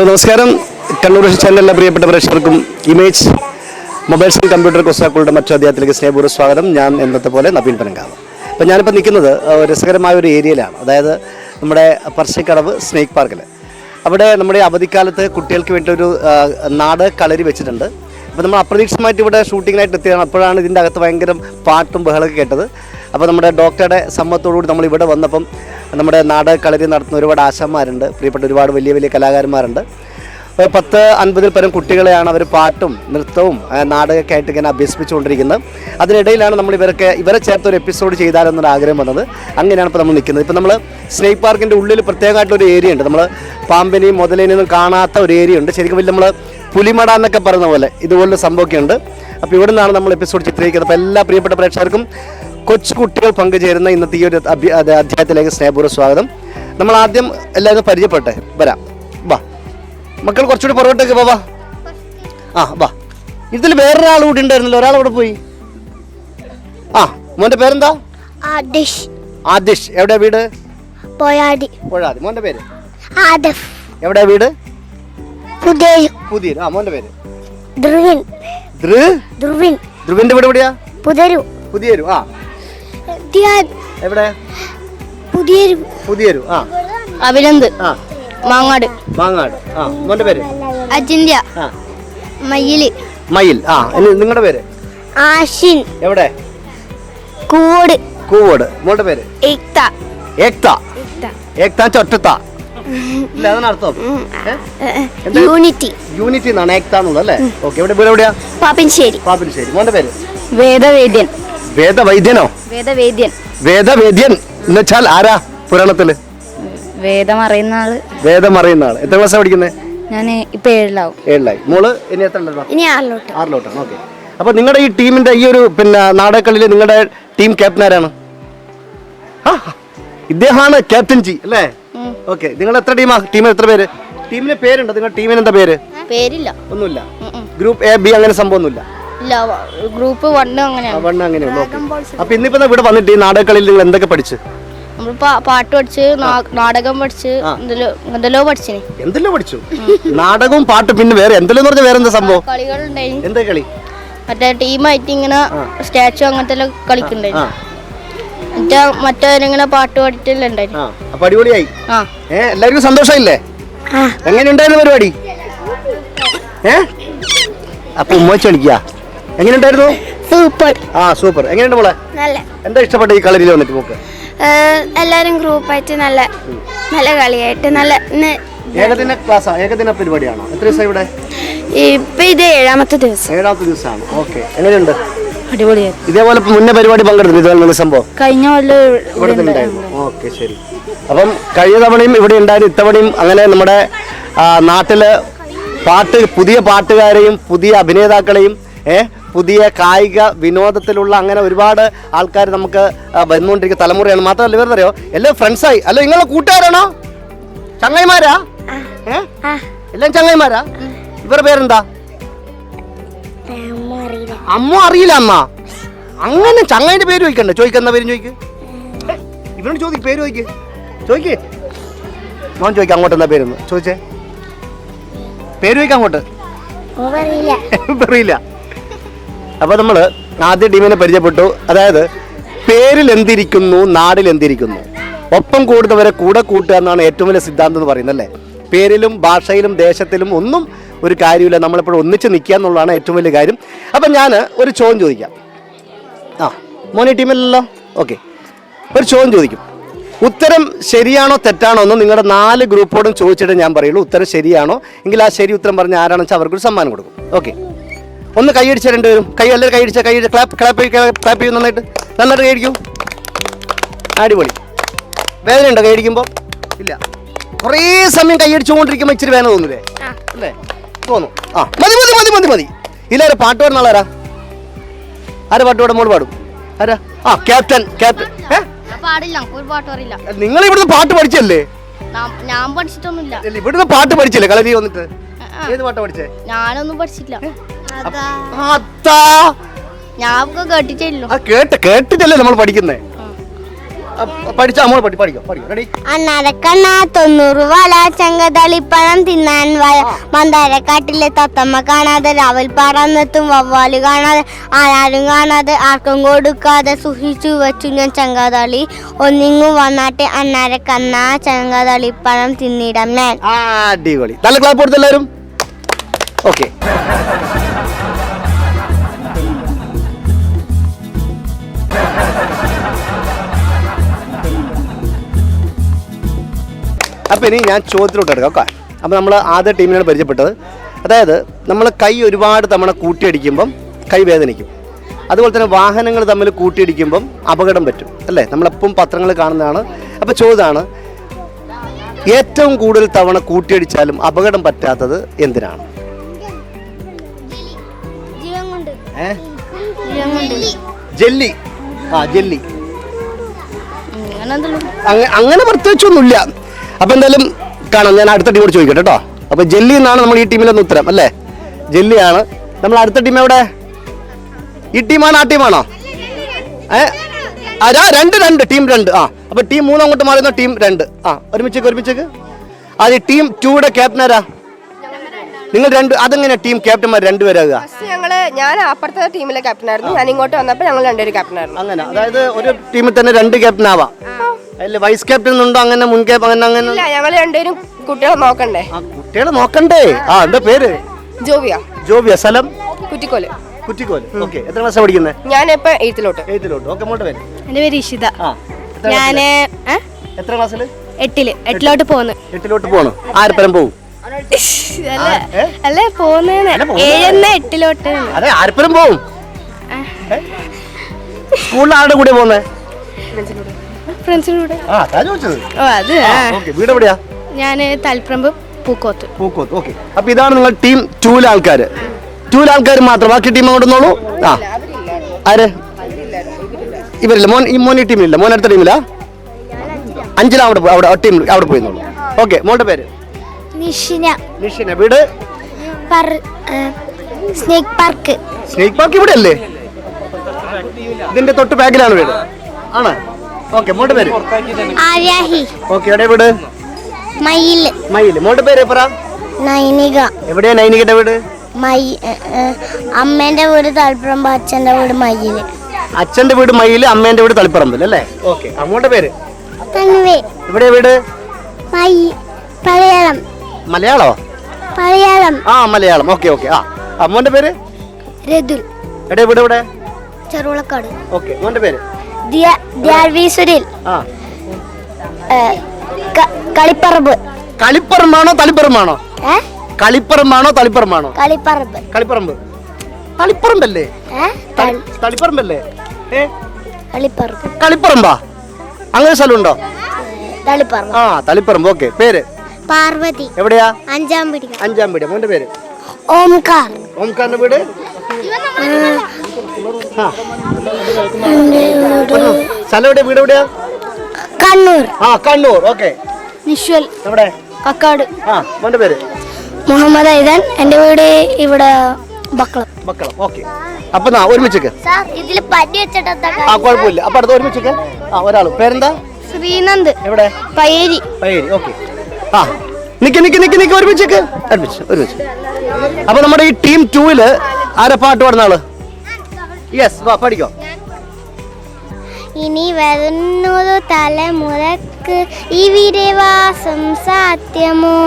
Hello നമസ്കാരം. കണ്ണൂർ ചാനലിലെ പ്രിയപ്പെട്ട പ്രേക്ഷകർക്കും ഇമേജ് മൊബൈൽസ് ആൻഡ് കമ്പ്യൂട്ടർ കുസാക്കളുടെ മറ്റു അധ്യായത്തിലേക്ക് സ്നേഹപൂർവ സ്വാഗതം. ഞാൻ എന്നത്തെ പോലെ നവീൻ പനങ്കാവ്. അപ്പം ഞാനിപ്പോൾ നിൽക്കുന്നത് രസകരമായ ഒരു ഏരിയയിലാണ്. അതായത് നമ്മുടെ പർശക്കടവ് സ്നേക്ക് പാർക്കിൽ അവിടെ നമ്മുടെ അവധിക്കാലത്ത് കുട്ടികൾക്ക് വേണ്ടി ഒരു നാട് കളരി വെച്ചിട്ടുണ്ട്. അപ്പോൾ നമ്മൾ അപ്രതീക്ഷിതമായിട്ട് ഇവിടെ ഷൂട്ടിങ്ങിനായിട്ട് എത്തിയാണ് അപ്പോഴാണ് ഇതിന്റെ അകത്ത് ഭയങ്കര പാട്ടും ബഹളൊക്കെ കേട്ടത്. അപ്പോൾ നമ്മുടെ ഡോക്ടറുടെ സമ്മതത്തോടുകൂടി നമ്മൾ ഇവിടെ വന്നപ്പം നമ്മുടെ നാടക കളരി നടത്തുന്ന ഒരുപാട് ആശാന്മാരുണ്ട്. പ്രിയപ്പെട്ട ഒരുപാട് വലിയ വലിയ കലാകാരന്മാരുണ്ട്. പത്ത് അൻപതിൽ പരം കുട്ടികളെയാണ് അവർ പാട്ടും നൃത്തവും നാടകമൊക്കെ ആയിട്ട് ഇങ്ങനെ അഭ്യസിപ്പിച്ചുകൊണ്ടിരിക്കുന്നത്. അതിനിടയിലാണ് നമ്മൾ ഇവരൊക്കെ ഇവരെ ചേർത്ത് ഒരു എപ്പിസോഡ് ചെയ്താലെന്നൊരു ആഗ്രഹം വന്നത്. അങ്ങനെയാണ് ഇപ്പോൾ നമ്മൾ നിൽക്കുന്നത്. ഇപ്പോൾ നമ്മൾ സ്നേക്ക് പാർക്കിന്റെ ഉള്ളിൽ പ്രത്യേകമായിട്ടൊരു ഏരിയ ഉണ്ട്. നമ്മൾ പാമ്പിനെയും മുതലേനെയൊന്നും കാണാത്ത ഒരു ഏരിയ ഉണ്ട്. ശരിക്കും വലിയ നമ്മൾ പുലിമട എന്നൊക്കെ പറയുന്ന പോലെ ഇതുപോലുള്ള സംഭവമൊക്കെ ഉണ്ട്. അപ്പോൾ ഇവിടെ നിന്നാണ് നമ്മൾ എപ്പിസോഡ് ചിത്രീകരിക്കുന്നത്. അപ്പോൾ എല്ലാ പ്രിയപ്പെട്ട പ്രേക്ഷകർക്കും കൊച്ചു കുട്ടികൾ പങ്കുചേരുന്ന ഇന്നത്തെ ഈ ഒരു അധ്യായത്തിലേക്ക് സ്നേഹപൂർവ സ്വാഗതം. നമ്മൾ ആദ്യം എല്ലാവരും പരിചയപ്പെട്ടെ വരാം. വാ. മക്കൾ കുറച്ചുകൂടി പുറകോട്ടേക്ക് വാ ആ വാ. ഇതിൽ വേറൊരാൾ കൂടി ഉണ്ടായിരുന്നല്ലോ. ഒരാൾ അവിടെ പോയി? ആ മോന്റെ പേരെന്താ? ആദിഷ്. ആദിഷ്. എവിടെ വീട്? പോയാടി. പോയാടി. മോന്റെ പേര്? ആദഫ്. എവിടെ വീട്? പുതിയ പുതിയ ആ മോന്റെ പേര്? ധ്രുവിൻ. ധ്രു? ധ്രുവിൻ. ധ്രുവിന്റെ വീട് എവിടെയാ? പുതരു പുതിയൊരു ആ. ധ്യാൻ എവിടെ? പുതിയൊരു. പുതിയൊരു ആ. അഭിനന്ദ് ആ. മാങ്ങാട്. മാങ്ങാട് ആ. മോന്റെ പേര്? അജിന്ത്യ. ആ. മയിൽ. മയിൽ ആ. ഇനി നിങ്ങളുടെ പേര്? ആഷിൻ. എവിടെ? കൂട് കൂവോട്. മോളുടെ പേര്? ഏക്ത. ഏക്ത. ഏക്ത. ചൊറ്റത്ത. ഇല്ല അതിനർത്ഥം യൂണിറ്റി. യൂണിറ്റി എന്നാണ് ഏക്ത എന്നുള്ളത് അല്ലേ? ഓക്കെ എവിടെ വീട് എവിടെയാ? പാപ്പിൻശ്ശേരി. പാപ്പിൻശ്ശേരി. മോന്റെ പേര്? വേദവേദ്യൻ. വേദവൈദ്യനോ? വേദവേദ്യൻ. വേദവേദ്യൻ എന്ന് വെച്ചാൽ ആരാ പുരാണത്തിൽ? വേദം അറിയുന്ന ആൾ വേദം അറിയുന്ന ആൾ എത്ര ക്ലാസ്സാണ് പഠിക്കുന്നത് ഞാൻ ഇപ്പൊ ഏഴിലാവും. ഏഴിലായി. മോൾ ഇനി എത്ര ഇനി ആറിലോട്ട്. ആറിലോട്ടാണ്. ഓക്കെ. അപ്പൊ നിങ്ങളുടെ ഈ ടീമിന്റെ ഈ ഒരു പിന്നെ നാടകക്കളിയിൽ നിങ്ങളുടെ ടീം ക്യാപ്റ്റൻ ആരാണ്? ഇദ്ദേഹമാണ് ക്യാപ്റ്റൻ ജി അല്ലേ? ഓക്കെ. നിങ്ങൾ എത്ര ടീമാ? ടീമിൽ എത്ര പേര്? ടീമിന് പേരുണ്ടോ? നിങ്ങളുടെ ടീമിന് എന്താ പേര്? പേരില്ല. ഒന്നുമില്ല. ഗ്രൂപ്പ് എ ബി അങ്ങനെ സംഭവമൊന്നുമില്ല. ഇല്ല ഗ്രൂപ്പ് വണ്ണും അങ്ങനെയാണ്. അപ്പൊ ഇന്നിപ്പോ ഇവിടെ വന്നിട്ട് ഈ നാടകക്കളിയിൽ നിങ്ങൾ എന്തൊക്കെ പഠിച്ചു? നമ്മൾ പാട്ട് പഠിച്ച് നാടകം പഠിച്ച് എന്തെല്ലോ പഠിച്ചിന്. എന്തെല്ലോ പഠിച്ചു? നാടകവും പാട്ടും പിന്നെ വേറെ എന്തെല്ലോ പറഞ്ഞ വേറെ എന്താ സംഭവം? കളികളുണ്ടായി. എന്താ കളി? മറ്റേ ടീമായിട്ട് ഇങ്ങനെ സ്റ്റാച്ചു അങ്ങനത്തെ കളിക്കുന്നുണ്ടായി. കളിക്കണ്ടായി മറ്റേ മറ്റവരിങ്ങനെ പാട്ട് അപ്പൊ അടിപൊളിയായി. ഏ എല്ലാവർക്കും സന്തോഷമില്ലേ എങ്ങനെയുണ്ടായിരുന്നു പരിപാടി? ഏ? അപ്പൊ ഉമ്മ കളിക്കുക എങ്ങനെയുണ്ടായിരുന്നു? സൂപ്പർ. ആ സൂപ്പർ. എങ്ങനെയുണ്ട് മോളെ? നല്ല. എന്താ ഇഷ്ടപ്പെട്ട ഈ കളരിയിൽ വന്നിട്ട് നോക്ക് എല്ലാരും ഗ്രൂപ്പായിട്ട് നല്ല നല്ല കളിയായിട്ട് നല്ല ഏകദിന ക്ലാസ്സാ ഏകദിന പരിപാടിയാണോ? എത്ര ദിവസം ഇവിടെ? ഇപ്പൊ ഇത് ഏഴാമത്തെ ദിവസം. ഏഴാമത്തെ ദിവസമാണ്. ഓക്കെ. എങ്ങനെയുണ്ട്? അടിപൊളിയായിരുന്നു ഇതേപോലെ മുന്നേ പരിപാടി പങ്കെടുത്തു ഇതുപോലെ സംഭവം? കഴിഞ്ഞ ഇവിടെ തന്നെ ഉണ്ടായിരുന്നു. ഓക്കെ ശരി. അപ്പം കഴിഞ്ഞ തവണയും ഇവിടെ ഉണ്ടായിരുന്നു ഇത്തവണയും അങ്ങനെ നമ്മുടെ നാട്ടിൽ പാട്ട് പുതിയ പാട്ടുകാരെയും പുതിയ അഭിനേതാക്കളെയും ഏ പുതിയ കായിക വിനോദത്തിലുള്ള അങ്ങനെ ഒരുപാട് ആൾക്കാർ നമുക്ക് വന്നുകൊണ്ടിരിക്കുന്ന തലമുറയാണ്. മാത്രമല്ല ഇവർ അറിയോ? എല്ലാം ഫ്രണ്ട്സായി അല്ല നിങ്ങളെ കൂട്ടുകാരാണോ? ചങ്ങായിമാരാ? എല്ലാം ചങ്ങായിമാരാ? ഇവരുടെ പേരെന്താ? അമ്മ അറിയില്ല. അമ്മ അങ്ങനെ ചങ്ങായിന്റെ പേര് ചോദിക്കണ്ട? ചോദിക്കുന്ന പേരും ചോദിക്ക്. ഇവരോട് ഇവനോട് ചോദിക്ക് പേര് ചോദിക്ക്. ചോദിക്ക്. ഞാൻ ചോദിക്കാം അങ്ങോട്ട് എന്താ പേരെന്ന്? ചോദിച്ചേ. പേര് ചോദിക്കാം അങ്ങോട്ട്. അറിയില്ല. അപ്പൊ നമ്മൾ ആദ്യ ടീമിനെ പരിചയപ്പെട്ടു. അതായത് പേരിൽ എന്തിരിക്കുന്നു നാടിൽ എന്തിരിക്കുന്നു ഒപ്പം കൂടുന്നവരെ കൂടെ കൂട്ടുക എന്നാണ് ഏറ്റവും വലിയ സിദ്ധാന്തം എന്ന് പറയുന്നത് അല്ലേ? പേരിലും ഭാഷയിലും ദേശത്തിലും ഒന്നും ഒരു കാര്യമില്ല. നമ്മളെപ്പോഴും ഒന്നിച്ച് നിൽക്കുക എന്നുള്ളതാണ് ഏറ്റവും വലിയ കാര്യം. അപ്പം ഞാൻ ഒരു ചോദ്യം ചോദിക്കാം. ആ മോനി ടീമിലല്ലോ? ഓക്കെ. ഒരു ചോദ്യം ചോദിക്കും. ഉത്തരം ശരിയാണോ തെറ്റാണോ എന്ന് നിങ്ങളുടെ നാല് ഗ്രൂപ്പോടും ചോദിച്ചിട്ട് ഞാൻ പറയുള്ളൂ. ഉത്തരം ശരിയാണോ? എങ്കിൽ ആ ശരി ഉത്തരം പറഞ്ഞ ആരാണെന്ന് വെച്ചാൽ അവർക്കൊരു സമ്മാനം കൊടുക്കും. ഓക്കെ. ഒന്ന് കൈയടിച്ച രണ്ടുപേരും. കൈ എല്ലാവരും കൈയടിച്ച കൈ ക്ലാപ്പ് ക്ലാപ്പ് ക്ലാപ്പ് ചെയ്യും നന്നായിട്ട്. നന്നായിട്ട് കൈയടിക്കും അടിപൊളി. വേദന ഉണ്ടോ കൈയടിക്കുമ്പോൾ ഇല്ല. കുറേ സമയം കൈയടിച്ചുകൊണ്ടിരിക്കുമ്പോൾ ഇച്ചിരി വേദന തോന്നില്ലേ അല്ലേ? തോന്നും. ആ മതി മതി മതി മതി മതി. ഇല്ലാരെ പാട്ട് പാടുന്ന ആളാരാ? ആരാ പാട്ട് പാടും? മോൾ പാടും. ആരാ? ആ ക്യാപ്റ്റൻ ക്യാപ്റ്റൻ. നിങ്ങൾ ഇവിടുന്ന് പാട്ട് പഠിച്ചല്ലേ? ഞാൻ പഠിച്ചിട്ടൊന്നുമില്ല. ഇവിടുന്ന് പാട്ട് പഠിച്ചില്ലേ? കളരി വന്നിട്ട്. ഏത് പാട്ടാ പഠിച്ചേ? ഞാനൊന്നും പഠിച്ചില്ല അതാ. ഞാൻ കേട്ടിട്ടില്ല ആ കേട്ട് കേട്ടിട്ടല്ലേ നമ്മൾ പഠിക്കുന്നേ? പഠിച്ചാ പഠി പഠിക്കോ തൊണ്ണൂറ് വല ചെങ്കതളിപ്പഴം തിന്നാൻ വയ. മന്ദരക്കാട്ടിലെ തത്തമ്മ കാണാതെ രാവിൽ പറന്നെത്തും വവ്വാൽ കാണാതെ ആരാരും കാണാതെ ആർക്കും കൊടുക്കാതെ സുഹിച്ചു വെച്ചു ഞാൻ ചെങ്കതളി ഒന്നിങ്ങു വന്നാട്ടെ അന്നരക്കണ്ണ ചെങ്കതളിപ്പഴം തിന്നിടം ഞാൻ. അടിപൊളി. നല്ല ക്ലാപ്പ് കൊടുത്ത് എല്ലാവരും. ഓക്കെ. അപ്പൊ ഇനി ഞാൻ ചോദ്യത്തിലോട്ട് എടുക്കാം ഓക്കെ അപ്പോൾ നമ്മൾ ആദ്യ ടീമിനാണ് പരിചയപ്പെട്ടത്. അതായത് നമ്മൾ കൈ ഒരുപാട് തവണ കൂട്ടിയടിക്കുമ്പം കൈ വേദനിക്കും. അതുപോലെ തന്നെ വാഹനങ്ങൾ തമ്മിൽ കൂട്ടിയിടിക്കുമ്പം അപകടം പറ്റും. അല്ലേ? നമ്മളെപ്പം പത്രങ്ങൾ കാണുന്നതാണ്. അപ്പോൾ ചോദ്യമാണ് ഏറ്റവും കൂടുതൽ തവണ കൂട്ടിയടിച്ചാലും അപകടം പറ്റാത്തത് എന്തിനാണ്? ജെല്ലി. ആ ജെല്ലി. അങ്ങനെ പ്രത്യേകിച്ചൊന്നുമില്ല. അപ്പൊ എന്തായാലും കാണാം. ഞാൻ അടുത്ത ടീമോട് ചോദിക്കട്ടെ കേട്ടോ അപ്പൊ ജെല്ലി എന്നാണ് നമ്മൾ ഈ ടീമിലൊന്ന് ഉത്തരം അല്ലേ? ജെല്ലിയാണ്. നമ്മൾ അടുത്ത ടീം എവിടെ? ഈ ടീമാണോ ആ ടീമാണോ? ഏ? അതാ രണ്ട് രണ്ട്. ടീം രണ്ട്. ആ അപ്പൊ ടീം മൂന്ന് അങ്ങോട്ട് മാറുന്ന ടീം രണ്ട്. ആ ഒരുമിച്ചേക്ക് ഒരുമിച്ചേക്ക്. അത് ടീം ടൂയുടെ ക്യാപ്റ്റൻ ആരാ? നിങ്ങൾ രണ്ട് അതെങ്ങനെ ടീം ക്യാപ്റ്റന്മാർ രണ്ടുപേരാകുക? ഫസ്റ്റ് ഞങ്ങൾ ഞാൻ അപ്പുറത്തെ ടീമിലെ ക്യാപ്റ്റനായിരുന്നു ഞാൻ ഇങ്ങോട്ട് വന്നപ്പോൾ ഞങ്ങൾ രണ്ടുപേരും ക്യാപ്റ്റനായിരുന്നു അങ്ങനെ അതായത് ഒരു ടീമിൽ തന്നെ രണ്ട് ക്യാപ്റ്റൻ ആവാം. അല്ല വൈസ് ക്യാപ്റ്റൻ ഉണ്ടോ അങ്ങനെ മുൻ ക്യാപ്റ്റൻ അങ്ങനെ അങ്ങനെ? ഇല്ല ഞങ്ങൾ രണ്ടുപേരും കുട്ടികളെ നോക്കണ്ടേ? ആ കുട്ടികളെ നോക്കണ്ടേ? ആ എന്താ പേര്? ജോവിയ. ജോബിയ സ്ഥലം? കുറ്റിക്കോൽ. കുറ്റിക്കോൽ. ഓക്കെ എത്ര ക്ലാസ് പഠിക്കുന്നത് ഞാൻ ഇപ്പൊ എയ്ത്തിലോട്ട് എയ്ത്തിലോട്ട് ഓക്കെ മോട്ട് പേര് എന്റെ പേര് ഇഷിത. ആ എത്ര ഞാൻ ഏ? എത്ര ക്ലാസ്സിൽ എട്ടിൽ. എട്ടിലോട്ട് പോകുന്നു എട്ടിലോട്ട് പോകണം ആരപ്പരം പോവും? അല്ല. ഏഴെന്ന് എട്ടിലോട്ട് അതെ പോവും. സ്കൂളിൽ ആരുടെ കൂടെ പോകുന്നത് കൂടെ ആ അതാ ചോദിച്ചത്. ഓ അത് ഓക്കെ. വീട് എവിടെയാ? ഞാൻ തളിപ്പറമ്പ് പൂക്കോത്ത്. പൂക്കോത്ത് ഓക്കെ. അപ്പൊ ഇതാണ് നിങ്ങൾ ടീം ടൂലെ ആൾക്കാർ ടൂലെ ആൾക്കാർ മാത്രം ബാക്കി ടീം അങ്ങോട്ട് നോളൂ ആ. ആര്? ഇവരില്ല. മോൻ ഈ മോൻ ഈ ടീമിലില്ല. മോൻ അടുത്ത ടീമില്ല അഞ്ചിലാ അവിടെ പോ- അവിടെ ടീമിൽ അവിടെ പോയി നോളൂ ഓക്കെ മോളുടെ പേര്? നിഷിന. നിഷിന വീട്? Snake park. സ്നേക് പാർക്ക് ഇവിടെ അല്ലേ ഇതിന്റെ തൊട്ട് ബാക്കിലാണ് വീട്. ആണ്. ഓക്കെ മോട്ട് പേര്? ആര്യാഹി. ഓക്കെ എവിടെ വീട്? മയിൽ. മയിൽ. മോട്ട് പേര് പറ നൈനിക. എവിടെയാ നൈനികയുടെ വീട്? മൈ അമ്മേന്റെ വീട് തളിപ്പറമ്പ് അച്ഛന്റെ വീട് മയിൽ. അച്ഛന്റെ വീട് മയിൽ അമ്മേന്റെ വീട് തളിപ്പറമ്പിൽ അല്ലേ? ഓക്കെ അമ്മോന്റെ പേര്? എവിടെയാ വീട്? മൈ പഴയളം. മലയാളോ? മലയാളം. ആ മലയാളം. Okay okay. ആ അമ്മോന്റെ പേര്? രതുൽ. എടേ ഇവിടെ ഇവിടെ? ചെറുളക്കാട് ഓക്കെ മോന്റെ പേര്? ദിയ ദ്യാർവീസുരിൽ ആ. കളിപ്പറമ്പ്. കളിപ്പറമ്പാണോ തളിപ്പറമ്പാണോ? കളിപ്പറമ്പാണോ തളിപ്പറമ്പാണോ? കളിപ്പറമ്പ്. കളിപ്പറമ്പ്. തളിപ്പറമ്പല്ലേ? തളിപ്പറമ്പല്ലേ? കളിപ്പറമ്പ് കളിപ്പറമ്പാ? അങ്ങനെ സ്ഥലമുണ്ടോ? തളിപ്പറമ്പ്. ആ തളിപ്പറമ്പ്. ഓക്കെ പേര്? പാർവതി. എവിടെയാ? അഞ്ചാം പിടി അഞ്ചാം പിടി മോന്റെ പേര്? ഓംകാർ. ഓംകാറിന്റെ വീട്? സ്ഥലം എവിടെയാ വീട് എവിടെയാ? കണ്ണൂർ. ആ കണ്ണൂർ. ഓക്കെ. നിശ്വൽ. എവിടെ? കക്കാട്. ആ മോന്റെ പേര്? മുഹമ്മദ് ഐദൻ എന്റെ വീട് ഇവിടെ ബക്കളം. ബക്കളം. ഓക്കെ. അപ്പൊ നാ ഒരുമിച്ചേക്ക്. ഇതിൽ പനി വെച്ചിട്ട് ആ കുഴപ്പമില്ല. അപ്പൊ അടുത്ത ഒരുമിച്ചേക്ക്. ആ ഒരാൾ. പേരെന്താ? ശ്രീനന്ദ്. എവിടെ? പയ്യേരി. പയ്യേരി. ഓക്കെ. ആ നിക്ക് നിക്ക് നിക്ക് നിക്ക് ഒരുമിച്ചേക്ക് ഒരുമിച്ച് ഒരുമിച്ച്. അപ്പൊ നമ്മുടെ ഈ ടീം ടൂവിൽ ആരാ പാട്ട് പാടുന്ന ആൾ? യെസ് വാ പഠിക്കോ. ഇനി വരുന്നൊരു തലമുറയ്ക്ക് ഇവിടെ വാസം സാധ്യമോ?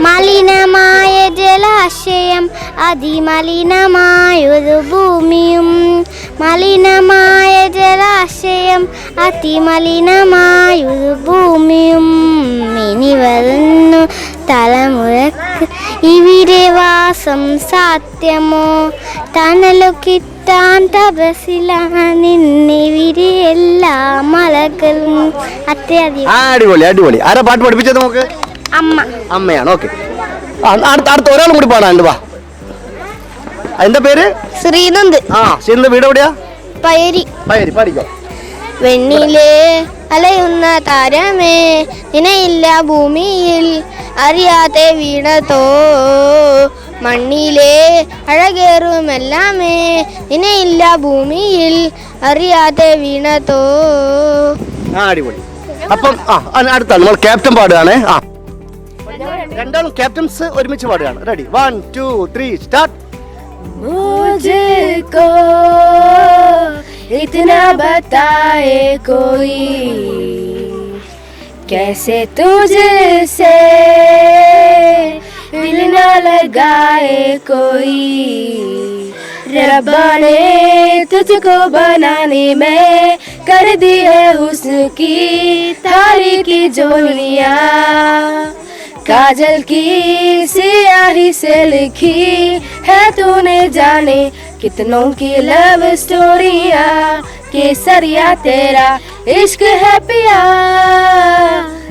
മലിനമായ ജലാശയം അതിമലിനമായൊരു ഭൂമിയും. മലിനമായ ജലാശയം അതിമലിനമായൊരു ഭൂമിയും. ഇനി വരുന്നു തലമുറയ്ക്ക് ഇവിടെ വാസം സാധ്യമോ? തണലു അടിപൊളി അടിപൊളി. ആരാ പാട്ട് പഠിപ്പിച്ചത് നമുക്ക് അമ്മ. അമ്മയാണ് ഓക്കെ. അടുത്ത അടുത്ത ഒരാളും കൂടി പാടാനുണ്ട് വാ. അതിന്റെ പേര്? ശ്രീനന്ദ്. ആ ശ്രീനന്ദ് വീട് എവിടെയാ? പയരി. പയരി പാടിക്കോ വെണ്ണിലേ അലയുന്ന താരമേ നിനയില്ല ഭൂമിയിൽ അറിയാതെ വീണതോ? മണ്ണിലെ അഴകേറുമെല്ലാമേ നിനയില്ല ഭൂമിയിൽ അറിയാതെ വീണതോ ആ അടിപൊളി അപ്പം ആ അ- അടുത്താണ് നമ്മൾ ക്യാപ്റ്റൻ പാടുകയാണേ ആ രണ്ടാളും ക്യാപ്റ്റൻസ് ഒരുമിച്ച് പാടുകയാണ് ready one two three start मुझको इतना बताए कोई कैसे तुझसे दिल न लगाए कोई। रब्बा ने तुझको बनाने में कर दी है उसकी थारी की जोड़ियाँ काजल की सियाही से लिखी है तूने जाने कितनों की लव स्टोरिया। केसरिया तेरा इश्क है पिया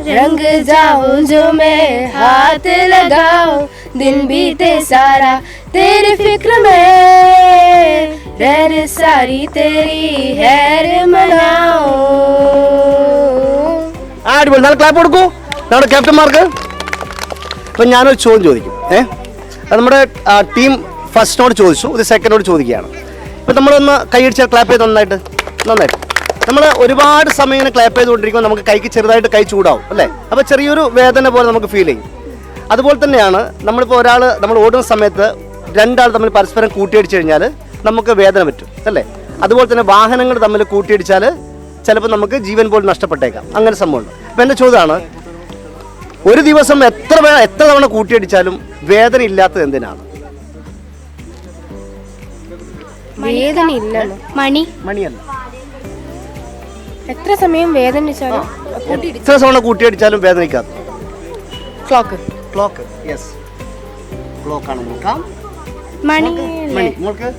रंग जाऊं जो मैं हाथ लगाऊं दिन बीते सारा तेरी फिक्र में रहर सारी तेरी हैर मनाऊं ആ അടിപൊളി നല്ല ക്ലാപ്പ് കൊടുക്കൂ നമ്മുടെ ക്യാപ്റ്റന്മാർക്ക് അപ്പം ഞാനൊരു ചോദ്യം ചോദിക്കും ഏ അത് നമ്മുടെ ടീം ഫസ്റ്റിനോട് ചോദിച്ചു ഇത് സെക്കൻഡോട് ചോദിക്കുകയാണ് ഇപ്പം നമ്മളൊന്ന് കൈയടിച്ചാൽ ക്ലാപ്പ് ചെയ്ത് നന്നായിട്ട് നന്നായിട്ട് നമ്മൾ ഒരുപാട് സമയം ഇങ്ങനെ ക്ലാപ്പ് ചെയ്തുകൊണ്ടിരിക്കുമ്പോൾ നമുക്ക് കൈക്ക് ചെറുതായിട്ട് കൈ ചൂടാവും അല്ലേ? അപ്പോൾ ചെറിയൊരു വേദന പോലെ നമുക്ക് ഫീൽ ചെയ്യും. അതുപോലെ തന്നെയാണ് നമ്മളിപ്പോൾ ഒരാൾ നമ്മൾ ഓടുന്ന സമയത്ത് രണ്ടാൾ തമ്മിൽ പരസ്പരം കൂട്ടിയടിച്ചു കഴിഞ്ഞാൽ നമുക്ക് വേദന പറ്റും അല്ലേ? അതുപോലെ തന്നെ വാഹനങ്ങൾ തമ്മിൽ കൂട്ടിയിടിച്ചാൽ ചിലപ്പോൾ നമുക്ക് ജീവൻ പോലും നഷ്ടപ്പെട്ടേക്കാം. അങ്ങനെ സംഭവമുണ്ട്. അപ്പം എന്റെ ചോദ്യമാണ് ഒരു ദിവസം എത്ര എത്ര തവണ കൂട്ടിയടിച്ചാലും വേദന ഇല്ലാത്തത് എന്തിനാണ്? വേദന ഇല്ല മണി. മണിയല്ല. എത്ര സമയം വേദനിച്ചാലും എത്ര സമയം കൂട്ടിയടിച്ചാലും വേദനിക്കാത്ത ക്ലോക്ക് ക്ലോക്ക് യെസ് ക്ലോക്ക് ആണ് നോക്കാം. മണി മണി. മോൾക്ക്?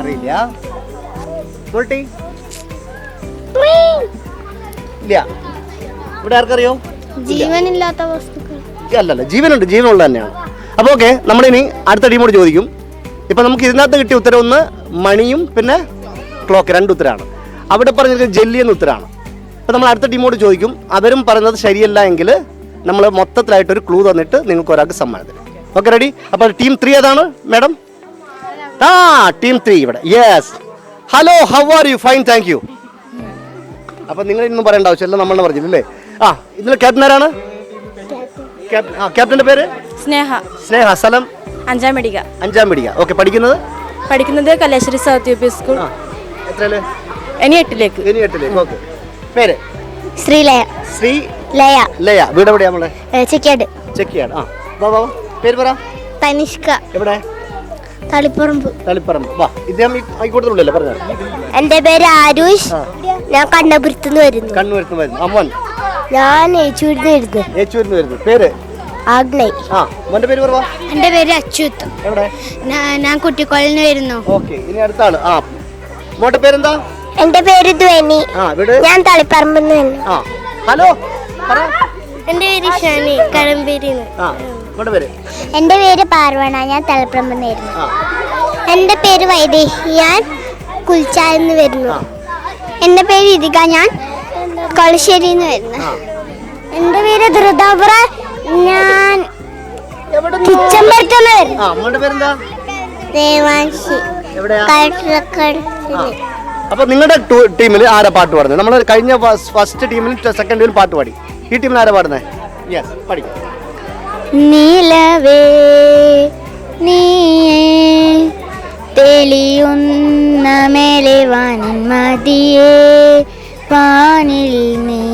അറിയില്ല. മോൾട്ടി? ഇല്ല. ഇവിടെ ആർക്കറിയോ? ജീവനില്ലാത്ത വസ്തുക്കൾ. അല്ലല്ല ജീവനുണ്ട്. ജീവനുള്ള തന്നെയാണ്. അപ്പോൾ ഓക്കെ നമ്മളിനി അടുത്ത ടീമോട് ചോദിക്കും. ഇപ്പം നമുക്ക് ഇതിനകത്ത് കിട്ടിയ ഉത്തരം ഒന്ന് മണിയും പിന്നെ ക്ലോക്ക് രണ്ട് ഉത്തരമാണ് അവിടെ പറഞ്ഞിരിക്കുന്നത് ജെല്ലി എന്ന ഉത്തരമാണ് അപ്പോൾ നമ്മൾ അടുത്ത ടീമോട് ചോദിക്കും അവരും പറയുന്നത് ശരിയല്ല എങ്കിൽ നമ്മൾ മൊത്തത്തിലായിട്ടൊരു ക്ലൂ തന്നിട്ട് നിങ്ങൾക്ക് ഒരാൾക്ക് സമ്മാനം തരും ഓക്കെ റെഡി അപ്പോൾ ടീം ത്രീ ഏതാണ് മാഡം ആ ടീം ത്രീ ഇവിടെ. Yes hello how are you fine thank you അപ്പം നിങ്ങൾ ഇന്നും പറയേണ്ട ആവശ്യമില്ല നമ്മളെ പറഞ്ഞില്ലേ ആ ഇതിൽ ക്യാപ്റ്റൻ ആരാണ്? ആ ക്യാപ്റ്റന്റെ പേര്? സ്നേഹ. സ്നേഹ സ്ഥലം? അഞ്ചാം പിടിക. അഞ്ചാം പിടിക. ഓക്കെ പഠിക്കുന്നത്? പഠിക്കുന്നത് Kaleshwari south U P school ഇനി എട്ടിലേക്ക് ഇനി എട്ടിലേക്ക് ഓക്കെ. പേര്? ശ്രീലയ ശ്രീ ലയ. ലയ. വീട് എവിടെയാ നമ്മളെ ചെക്കിയാട്. ചെക്കിയാട്. ആ വാ വാ. പേര് പറ. തനിഷ്ക. എവിടെ? തളിപ്പറമ്പ്. തളിപ്പറമ്പ്. വാ ഇദ്ദേഹം ഈ ആയിക്കോട്ടത്തിലുള്ളല്ലേ പറഞ്ഞോ എന്റെ പേര് ആരുഷ്. ഞാൻ കണ്ണപുരത്ത് നിന്ന് വരുന്നു. കണ്ണൂരത്ത് വരുന്നു. അമ്മൻ. ഞാൻ ഏച്ചൂരിന്ന് വരുന്നു. ഏച്ചൂരിന്ന് വരുന്നു. പേര്? ആഗ്നയ് ആ മോന്റെ പേര് പറ. എന്റെ പേര് അച്യുത് എവിടെ? ഞാൻ കുട്ടിക്കോളിൽ നിന്ന് വരുന്നു. ഓക്കെ ഇനി അടുത്താണ് ആ. മോന്റെ പേരെന്താ? എന്റെ പേര് ധ്വനി. ഞാൻ തളിപ്പറമ്പിൽ നിന്ന് വരുന്നു ആ ഹലോ എന്റെ പേര് ഷാനി കടമ്പേരിന്ന് എന്റെ പേര് പാർവണ ഞാൻ തളിപ്പറമ്പിൽ നിന്നായിരുന്നു എന്റെ പേര് വൈദേഹി ഞാൻ കുൽച്ചാലിന്ന് വരുന്നു. എന്റെ പേര് ഇതിക ഞാൻ കൊളശ്ശേരിയിൽ നിന്ന് വരുന്നു എന്റെ പേര് ധൃതപുര ഞാൻ കിച്ചമ്പരത്തുനിന്ന് വരുന്നു. ദേവാൻഷി കളക്ടർ അപ്പൊ നിങ്ങളുടെ ടീമിൽ ആരാ പാട്ട് പാടുന്നത്? നമ്മൾ കഴിഞ്ഞ ഫസ്റ്റ് ടീമിൽ സെക്കൻഡ് ടീമിൽ പാട്ട് പാടി. ഈ ടീമിൽ ആരാ പാടുന്നത് യെസ് പഠിക്കും. നീലവേ നീ തെളിയുന്ന മെളിവാനിൻ മതിയേ പാനിൽ നീ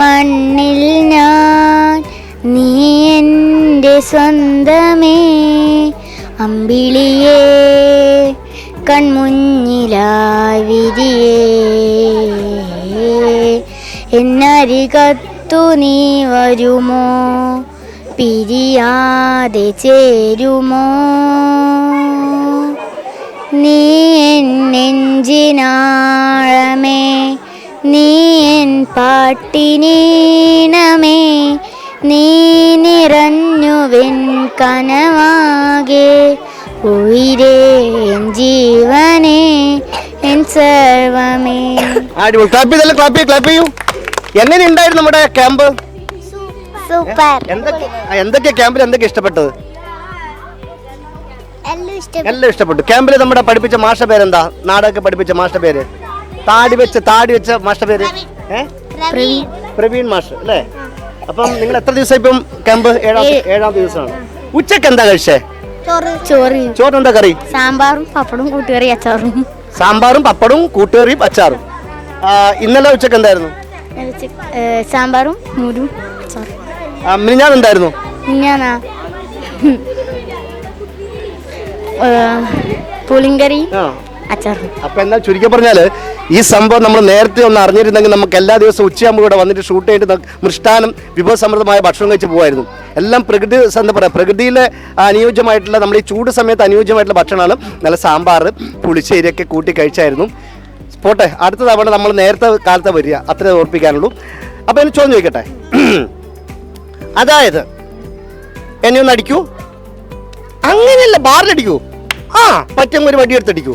മണ്ണിൽ ഞാൻ നീ എന്റെ സ്വന്തമേ അമ്പിളിയേ. കൺമുന്നിലായി വിരിയേ എന്നരികത്തു നീ വരുമോ? പിരിയാതെ ചേരുമോ? നീ എൻ നെഞ്ചിനാഴമേ നീ എൻ പാട്ടിനീണമേ നീ നിറഞ്ഞുവെൻ കനവാകെ. ഉയിരേ ജീവനേ എൻ സർവമേ. അടിപൊളി. ക്ലാപ്പ് ചെയ്തല്ലേ ക്ലാപ്പ് ചെയ്യൂ ക്ലാപ്പ് ചെയ്യൂ. എങ്ങനെ ഉണ്ടായിരുന്നു നമ്മുടെ ക്യാമ്പ് സൂപ്പർ. എന്തൊക്കെ എന്തൊക്കെ എന്തൊക്കെയാ ക്യാമ്പിൽ എന്തൊക്കെ ഇഷ്ടപ്പെട്ടത്? എല്ലാം ഇഷ്ടപ്പെട്ടു. ക്യാമ്പിൽ നമ്മുടെ പഠിപ്പിച്ച മാഷ പേരെന്താ? നാടൊക്കെ പഠിപ്പിച്ച മാഷ പേര്? താടി വെച്ച താടി വെച്ച മാഷ പേര്? പ്രവീൺ. മാഷ് അല്ലേ? അപ്പം നിങ്ങൾ എത്ര ദിവസം ഇപ്പം ക്യാമ്പ് ഏഴാം ഏഴാം. ദിവസമാണ്. ഉച്ചയ്ക്ക് എന്താ കഴിച്ചേ? ചോറ്. ചോറ്. ചോറിന് കറി? സാമ്പാറും പപ്പടും കൂട്ടുകറി അച്ചാറും. സാമ്പാറും പപ്പടും കൂട്ടുകറിയും അച്ചാറും. ഇന്നലെ ഉച്ചയ്ക്ക് എന്തായിരുന്നു? സാമ്പാറും മൂരും ആ, മിനിഞ്ഞാന്ന് എന്തായിരുന്നു? ഞാനാ പുളിങ്കറി അപ്പൊ എന്നാൽ ചുരുക്കി പറഞ്ഞാൽ ഈ സംഭവം നമ്മൾ നേരത്തെ ഒന്ന് അറിഞ്ഞിരുന്നെങ്കിൽ നമുക്ക് എല്ലാ ദിവസവും ഉച്ചയാകുമ്പോൾ ഇവിടെ വന്നിട്ട് ഷൂട്ട് ചെയ്തിട്ട് മൃഷ്ടാനം വിഭവസമൃദ്ധമായ ഭക്ഷണം കഴിച്ച് പോകുമായിരുന്നു എല്ലാം പ്രകൃതി എന്താ പറയുക പ്രകൃതിയിലെ അനുയോജ്യമായിട്ടുള്ള നമ്മൾ ഈ ചൂട് സമയത്ത് അനുയോജ്യമായിട്ടുള്ള ഭക്ഷണമാണ്. നല്ല സാമ്പാർ പുളിശ്ശേരിയൊക്കെ കൂട്ടി കഴിച്ചായിരുന്നു. പോട്ടെ അടുത്ത തവണ നമ്മൾ നേരത്തെ കാലത്തെ വരിക. അത്രേ ഓർപ്പിക്കാനുള്ളൂ. അപ്പോൾ എനിക്ക് ചോദ്യം ചോദിക്കട്ടെ? അതായത് എന്നെ ഒന്ന് അടിക്കൂ. അങ്ങനെയല്ല ബാറിലടിക്കൂ ആ പറ്റുമ്പോൾ ഒരു വടി എടുത്തടിക്കൂ.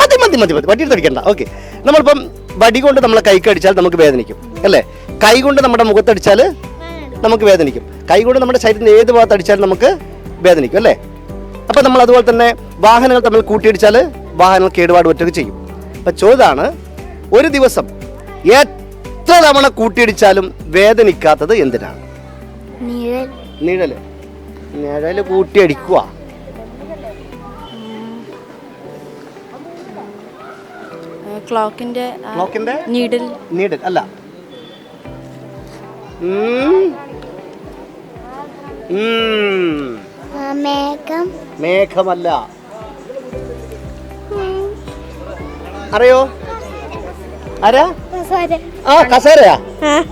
മതി മതി മതി മതി. വടി എടുത്തടിക്കണ്ട ഓക്കെ നമ്മളിപ്പം വടി കൊണ്ട് നമ്മളെ കൈക്ക് അടിച്ചാൽ നമുക്ക് വേദനിക്കും. അല്ലേ? കൈ കൊണ്ട് നമ്മുടെ മുഖത്തടിച്ചാൽ നമുക്ക് വേദനിക്കും. കൈ കൊണ്ട് നമ്മുടെ ശരീരത്തിന് ഏത് ഭാഗത്ത് അടിച്ചാലും നമുക്ക് വേദനിക്കും അല്ലേ? അപ്പം നമ്മൾ അതുപോലെ തന്നെ വാഹനങ്ങൾ തമ്മിൽ കൂട്ടിയിടിച്ചാൽ വാഹനങ്ങൾ കേടുപാട് പറ്റുക ചെയ്യും. അപ്പം ചോദ്യമാണ് ഒരു ദിവസം എത്ര തവണ കൂട്ടിയിടിച്ചാലും വേദനിക്കാത്തത് എന്തിനാണ്? നിഴൽ. നിഴൽ. നിഴൽ കൂട്ടിയടിക്കുക ക്ലോക്കിന്റെ ക്ലോക്കിന്റെ നീഡിൽ. നീഡിൽ അല്ല. മേഘം. മേഘമല്ല. അറിയോ? ആരാ? ആ കസേരയാ.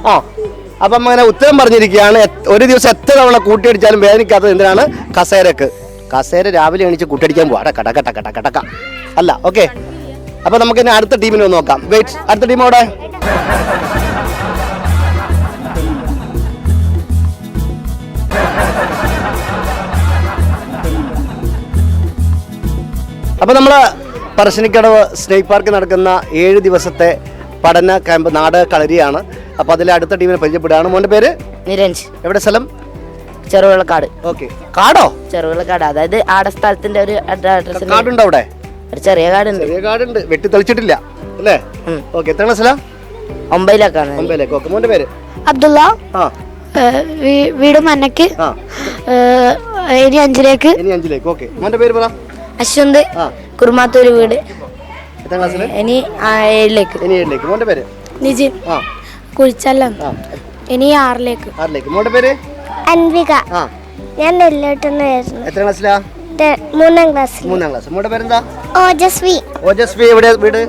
ആ. അപ്പം അങ്ങനെ ഉത്തരം പറഞ്ഞിരിക്കുകയാണ്. ഒരു ദിവസം എത്ര തവണ കൂട്ടിയടിച്ചാലും വേദനിക്കാത്തത് എന്തിനാണ്? കസേരക്ക്. കസേര രാവിലെ എണീച്ച് കൂട്ടിയടിക്കാൻ പോവാ. ടക്ക ടക്ക ടക്ക ടക്ക ടക്ക അല്ല ഓക്കെ. അപ്പൊ നമുക്ക് ഇനി അടുത്ത ടീമിനെ ഒന്ന് നോക്കാം. വെയിറ്റ് അടുത്ത ടീം അവിടെ അപ്പോൾ നമ്മൾ പറശ്ശിനിക്കടവ് സ്നേക്ക് പാർക്ക് നടക്കുന്ന ഏഴ് ദിവസത്തെ പഠന ക്യാമ്പ് നാടക കളരിയാണ്. അപ്പോൾ അതിലെ അടുത്ത ടീമിനെ പരിചയപ്പെടുകയാണ്. മോന്റെ പേര്? നിരഞ്ജ് എവിടെ സ്ഥലം? ചെറുവിളക്കാട് ഓക്കെ. കാടോ? ചെറുവിളക്കാട് അതായത് ആടെ സ്ഥലത്തിന്റെ ഒരു അഡ്രസ് കാടുണ്ടോ അവിടെ? ഒരു ചെറിയ കാടുണ്ട്. ചെറിയ കാടുണ്ട്. വെട്ടി തെളിച്ചിട്ടില്ല അല്ലേ. ഓക്കെ എത്ര ക്ലാസ്സിലാ ഒമ്പതിലേക്കാണ്. ഒമ്പതിലേക്ക്. ഓക്കെ മോന്റെ പേര്? അബ്ദുള്ള. ആ. വീട് മന്നക്ക്. ഇനി അഞ്ചിലേക്ക്. ഇനി അഞ്ചിലേക്ക്. ഓക്കെ മോന്റെ പേര് പറ. അശ്വന്ത്. ആ. കുറുമാത്തൂര് വീട്. എത്ര ക്ലാസ്സിൽ ഇനി ഏഴിലേക്ക്. ഇനി ഏഴിലേക്ക്. മോന്റെ പേര്? നിജിൻ. ആ. കുഴിച്ചല്ല. ഇനി ആറിലേക്ക്. ആറിലേക്ക്. മോന്റെ പേര്? അൻവിക. ആ. ഞാൻ നെല്ലോട്ടെന്ന് എത്ര ക്ലാസ്സിലാ? മൂന്നാം ക്ലാസ്സിൽ മൂന്നാം ക്ലാസ്. മോന്റെ പേരെന്താ? ഓജസ്വി. ഓജസ്വി എവിടെ? വീട്?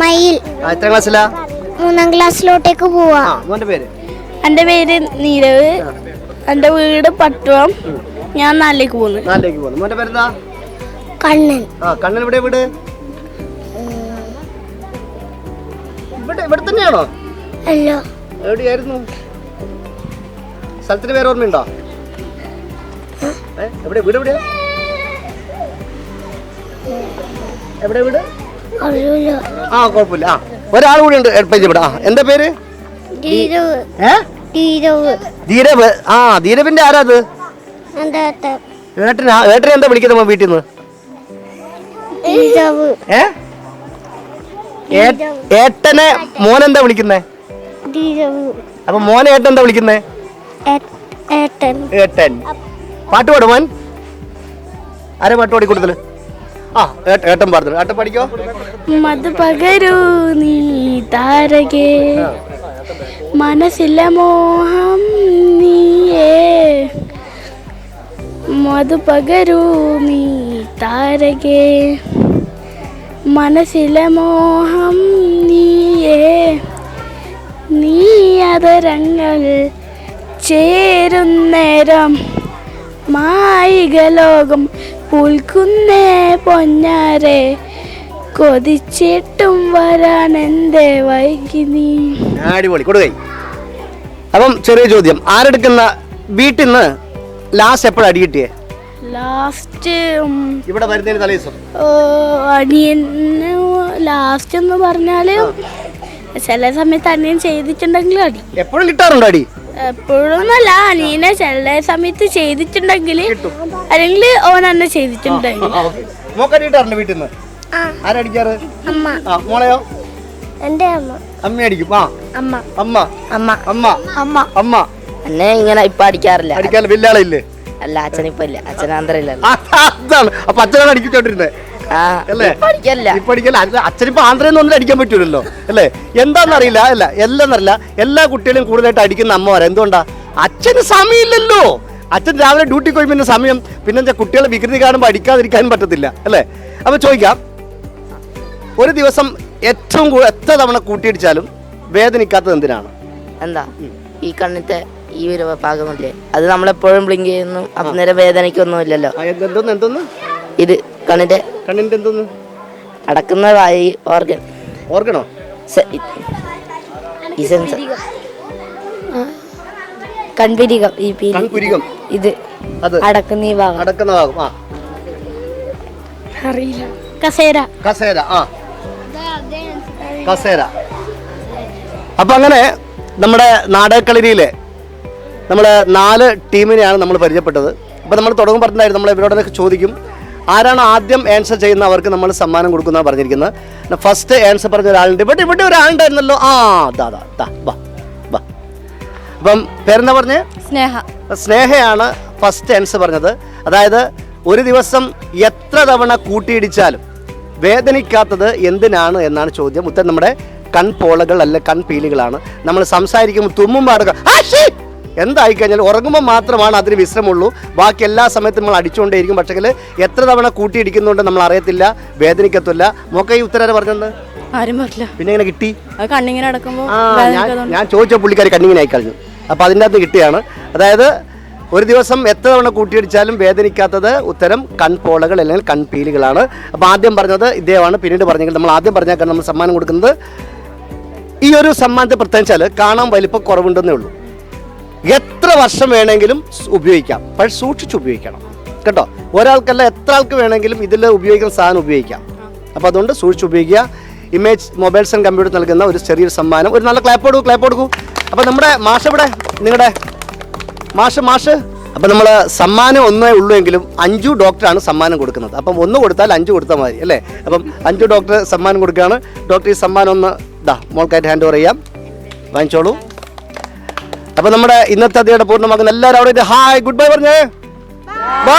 മയിൽ. എത്ര ക്ലാസ്സിലാ? മൂന്നാം ക്ലാസ്സിലോട്ടേക്ക് പോവാ. ആ മോന്റെ പേര്? എന്റെ പേര് നീരവ്. എന്റെ വീട് പട്ടുവം ഞാൻ നാലിലേക്ക് പോകുന്നു. നാലിലേക്ക് പോകുന്നു. മോന്റെ പേരെന്താ? കണ്ണൻ. ആ കണ്ണൻ ഇവിടെ വീട്? ഇവിടെ ഇവിടെ തന്നെയാണോ? അല്ല. എവിടെയായിരുന്നു? സ്ഥലത്തിന് പേര് ഓർമ്മയുണ്ടോ? എവിടെ? വീട് എവിടെയാ? എവിടെ വീട്? ആ കുഴപ്പമില്ല. ആ ഒരാൾ കൂടി ഉണ്ട് പരിചയപ്പെടാം ആ എന്താ പേര്? ധീരവ്. ആ ധീരവിന്റെ ആരാ അത്? എന്താ ഏട്ടനാ? ഏട്ടനെ എന്താ വിളിക്കുന്നത് വീട്ടിൽ നിന്ന്? ഏട്ടനെ മോനെന്താ വിളിക്കുന്നേ? ധീരവ്. അപ്പൊ മോനെ ഏട്ടൻ എന്താ വിളിക്കുന്നേ? ഏട്ടൻ. പാട്ട് പാടുമോൻ ആരാ ആരെ പാട്ട് പാടി കൂടുതൽ? ആ ഏട്ട- ഏട്ടൻ പാടുന്നു ഏട്ടൻ പഠിക്കോ? മത് പകരൂ നീ താരകേ. മനസ്സില്ല മോഹം നീയേ. മത് പകരൂ നീ താരകേ. മനസ്സിലെ മോഹം നീയേ. നീ അതരങ്ങൾ ചേരുന്നേരം മായിക ലോകം പുൽക്കുന്നേ പൊന്നാരെ. കൊതിച്ചിട്ടും വരാൻ എന്തേ വൈകി നീ? അടിപൊളി അപ്പം ചെറിയ ചോദ്യം ആരെടുക്കുന്ന വീട്ടിൽ നിന്ന് ലാസ്റ്റ് എപ്പോഴാണ് അടി കിട്ടിയേ? ലാസ്റ്റ് ഇവിടെ വരുന്നതിന് തലേ ദിവസം. അനിയന് ലാസ്റ്റ് എന്ന് പറഞ്ഞാൽ ചില സമയത്ത് അനിയൻ ചെയ്തിട്ടുണ്ടെങ്കിലും അടി. എപ്പോഴും കിട്ടാറുണ്ടോ അടി? എപ്പോഴൊന്നല്ല അനിയനെ ചില സമയത്ത് ചെയ്തിട്ടുണ്ടെങ്കിൽ അല്ലെങ്കിൽ ഓൻ തന്നെ ചെയ്തിട്ടുണ്ടെങ്കിൽ. മോക്കടി കിട്ടാറുണ്ട് വീട്ടിൽ നിന്ന് ആരടിക്കാറ് അമ്മ. ആ മോളെയോ? എന്റെ അമ്മ. അമ്മ അടിക്കും. ആ. അമ്മ. അമ്മ. അമ്മ. അമ്മ. അമ്മ. അമ്മ. എന്നെ ഇങ്ങനെ ഇപ്പൊ അടിക്കാറില്ല. അല്ല അച്ഛൻ ഇപ്പൊ ഇല്ല. അച്ഛൻ ആന്ധ്രയില്ല ആ, അതാണ്. അപ്പൊ അച്ഛനാണ് അടിക്കിച്ചോണ്ടിരുന്നത് ആ അല്ലേ? ഇപ്പൊ അടിക്കല്ല അച്ഛനിപ്പോ ആന്ധ്രയിൽ നിന്ന് അടിക്കാൻ പറ്റൂലല്ലോ അല്ലേ? എന്താന്നറിയില്ല അല്ല എല്ലാന്നറിയില്ല എല്ലാ കുട്ടികളും കൂടുതലായിട്ട് അടിക്കുന്ന അമ്മമാരെ എന്തുകൊണ്ടാ? അച്ഛന് സമയമില്ലല്ലോ. അച്ഛൻ രാവിലെ ഡ്യൂട്ടി പോയി പിന്നെ സമയം പിന്നെ എന്താ കുട്ടികളെ വികൃതി കാണുമ്പോൾ അടിക്കാതിരിക്കാനും പറ്റത്തില്ല അല്ലേ? അപ്പൊ ചോദിക്കാം. ഒരു ദിവസം ഏറ്റവും കൂടുതൽ എത്ര തവണ കൂട്ടിയിടിച്ചാലും വേദനിക്കാത്തത് എന്തിനാണ്? എന്താ? ഈ കണ്ണിത്തെ ഈ ഒരു ഭാഗമല്ലേ അത് നമ്മളെപ്പോഴും ബ്ലിങ്ക് ചെയ്യുന്നു അന്നേരം വേദനയ്ക്കൊന്നും ഇല്ലല്ലോ എന്തോന്ന് എന്തോന്ന്? ഇത് കണ്ണിന്റെ കണ്ണിന്റെ എന്തോന്ന്? അടക്കുന്നതായി ഓർഗൻ ഓർഗണോ? ഈ സെൻസർ കൺപിരികം. ഈ പീലി കൺകുരികം. ഇത് അത്. അടക്കുന്ന ഈ ഭാഗം. അടക്കുന്ന ഭാഗം ആ. അറിയില്ല. കസേര. കസേര ആ. കസേര. അപ്പൊ അങ്ങനെ നമ്മുടെ നാടകക്കളരിയിലെ നമ്മൾ നാല് ടീമിനെയാണ് നമ്മൾ പരിചയപ്പെട്ടത്. അപ്പോൾ നമ്മൾ തുടങ്ങും പറഞ്ഞായിരുന്നു നമ്മൾ ഇവരോടൊക്കെ ചോദിക്കും. ആരാണ് ആദ്യം ആൻസർ ചെയ്യുന്ന അവർക്ക് നമ്മൾ സമ്മാനം കൊടുക്കുന്ന പറഞ്ഞിരിക്കുന്നത്. ഫസ്റ്റ് ആൻസർ പറഞ്ഞ ഒരാളുണ്ട്. ഇവിടെ ഇവിടെ ഒരാളുണ്ടായിരുന്നല്ലോ. ആ ദാ ദാ ദാ വാ വാ. അപ്പം പേരെന്താ പറഞ്ഞേ? സ്നേഹ. സ്നേഹയാണ് ഫസ്റ്റ് ആൻസർ പറഞ്ഞത്. അതായത് ഒരു ദിവസം എത്ര തവണ കൂട്ടിയിടിച്ചാലും വേദനിക്കാത്തത് എന്തിനാണ് എന്നാണ് ചോദ്യം. ഉത്തരം നമ്മുടെ കൺപോളകൾ അല്ല കൺപീലികളാണ്. നമ്മൾ സംസാരിക്കുമ്പോൾ തുമ്മുമ്പോൾ അടക്കം എന്തായി കഴിഞ്ഞാൽ ഉറങ്ങുമ്പോൾ മാത്രമാണ് അതിന് വിശ്രമമുള്ളൂ. ബാക്കി എല്ലാ സമയത്തും നമ്മൾ അടിച്ചുകൊണ്ടേയിരിക്കും. പക്ഷേ എത്ര തവണ കൂട്ടിയിടിക്കുന്നുണ്ട് നമ്മൾ അറിയത്തില്ല വേദനിക്കത്തില്ല. മൊക്കെ ഈ ഉത്തരം പറഞ്ഞത് ആരും പറ്റില്ല പിന്നെ എങ്ങനെ കിട്ടി? കണ്ണിങ്ങനെ അടക്കുമ്പോൾ ഞാൻ ഞാൻ ചോദിച്ച പുള്ളിക്കാർ കണ്ണിങ്ങനെ ആയി കഴിഞ്ഞു അപ്പോൾ അതിന്റെ അകത്ത് കിട്ടിയാണ്. അതായത് ഒരു ദിവസം എത്ര തവണ കൂട്ടിയിടിച്ചാലും വേദനിക്കാത്തത് ഉത്തരം കൺപോളകൾ അല്ലെങ്കിൽ കൺപീലുകളാണ്. അപ്പോൾ ആദ്യം പറഞ്ഞത് ഇദ്ദേഹമാണ്. പിന്നീട് പറഞ്ഞെങ്കിൽ നമ്മൾ ആദ്യം പറഞ്ഞാൽ നമ്മൾ സമ്മാനം കൊടുക്കുന്നത് ഈ ഒരു സമ്മാനത്തെ പ്രത്യേകിച്ചാൽ കാണാൻ വലിപ്പം കുറവുണ്ടെന്നേ ഉള്ളൂ. എത്ര വർഷം വേണമെങ്കിലും ഉപയോഗിക്കാം. പക്ഷെ സൂക്ഷിച്ച് ഉപയോഗിക്കണം. കേട്ടോ? ഒരാൾക്കല്ല എത്ര ആൾക്ക് വേണമെങ്കിലും ഇതിൽ ഉപയോഗിക്കുന്ന സാധനം ഉപയോഗിക്കാം. അപ്പോൾ അതുകൊണ്ട് സൂക്ഷിച്ച് ഉപയോഗിക്കുക. ഇമേജ് മൊബൈൽസ് ആൻഡ് കമ്പ്യൂട്ടർ നൽകുന്ന ഒരു ചെറിയൊരു സമ്മാനം. ഒരു നല്ല ക്ലാപ്പ് കൊടുക്കും ക്ലാപ്പ് കൊടുക്കൂ. അപ്പോൾ നമ്മുടെ മാഷ് ഇവിടെ നിങ്ങളുടെ മാഷ് മാഷ്. അപ്പോൾ നമ്മൾ സമ്മാനം ഒന്നേ ഉള്ളൂ എങ്കിലും അഞ്ചു ഡോക്ടറാണ് സമ്മാനം കൊടുക്കുന്നത്. അപ്പം ഒന്ന് കൊടുത്താൽ അഞ്ച് കൊടുത്താൽ മതി അല്ലേ? അപ്പം അഞ്ചു ഡോക്ടർ സമ്മാനം കൊടുക്കുകയാണ്. ഡോക്ടർ ഈ സമ്മാനം ഒന്ന് ഇതാ മോൾക്കായിട്ട് ഹാൻഡ് ഓവർ ചെയ്യാം. വാങ്ങിച്ചോളൂ. അപ്പൊ നമ്മുടെ ഇന്നത്തെ അതിയുടെ പൂർണമാകുന്ന എല്ലാവരും അവിടെ ഹായ് ഗുഡ് ബൈ പറഞ്ഞേ ബൈ